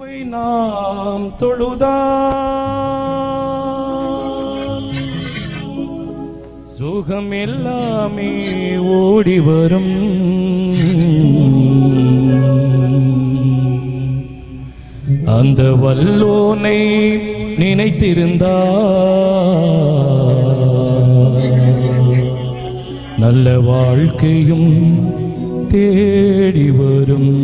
அவை நாம் தொழுதா? சுகம் எல்லாமே ஓடி வரும். அந்த வல்லோனை நினைத்திருந்தா நல்ல வாழ்க்கையும் தேடி வரும்.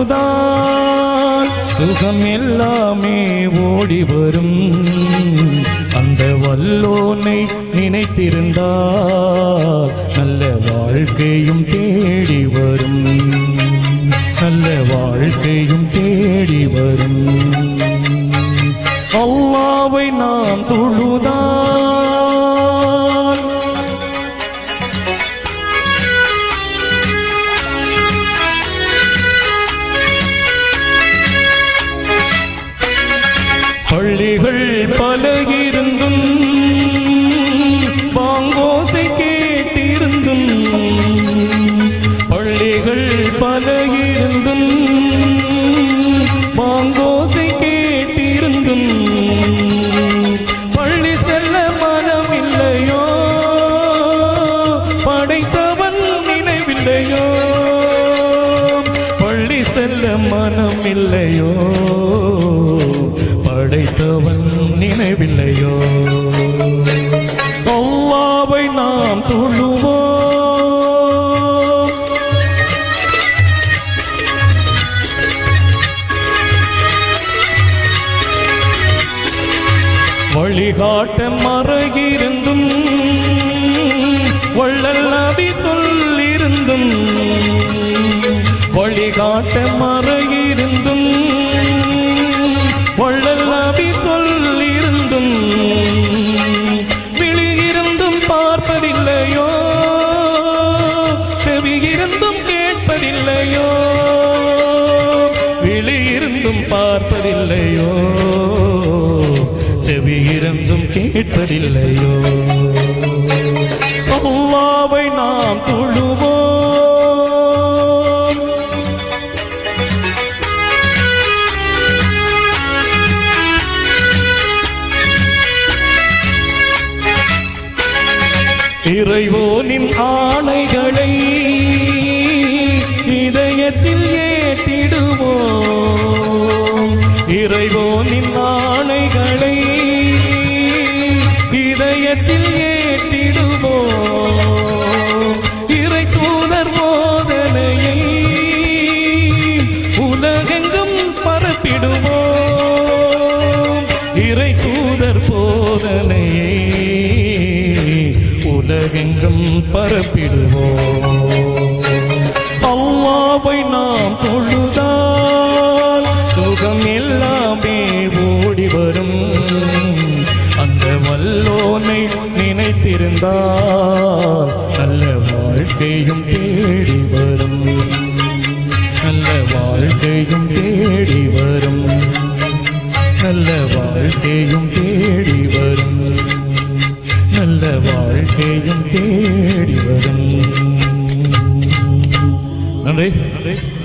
தொழுதால் சுகம் எல்லாமே ஓடி வரும். அந்த வல்லோனை நினைத்திருந்தால் நல்ல வாழ்க்கையும் தேடி வரும். நல்ல வாழ்க்கையும் தேடி வரும். பல இருந்தும் பாங்கோசை கேட்டிருந்தும் பள்ளி செல்ல மனம் இல்லையோ படைத்தவன் நினைவில்லையோ? பள்ளி செல்ல மனம் இல்லையோ படைத்தவன் நினைவில்லையோ? அல்லாவை நாம் தொழுவோம் வழிகாட்ட மறையிருந்தும் வள்ளல் நபி சொல்லிருந்தும் வழிகாட்ட மறையிருந்தும் வள்ளல் நபி சொல்லிருந்தும் விழியிருந்தும் பார்ப்பதில்லையோ செவியிருந்தும் கேட்பதில்லையோ விழியிருந்தும் பார்ப்பதில்லையோ. இருந்தும் கேட்பதில்லையோ? அல்லாவை நாம் தொழுவோம். இறைவோனின் ஆணைகளை இதயத்தில் ஏற்றிடுவோம் இறைவோனின் உலகெங்கும் பரப்பிடுவோம். அல்லாவை நாம் தொழுதால் சுகம் எல்லாமே ஓடி வரும். அந்த வல்லோனை நினைத்திருந்தால் நல்ல வாழ்க்கையும் தேடி வரும். நல்ல வாழ்க்கையும் தேடி 雷雷。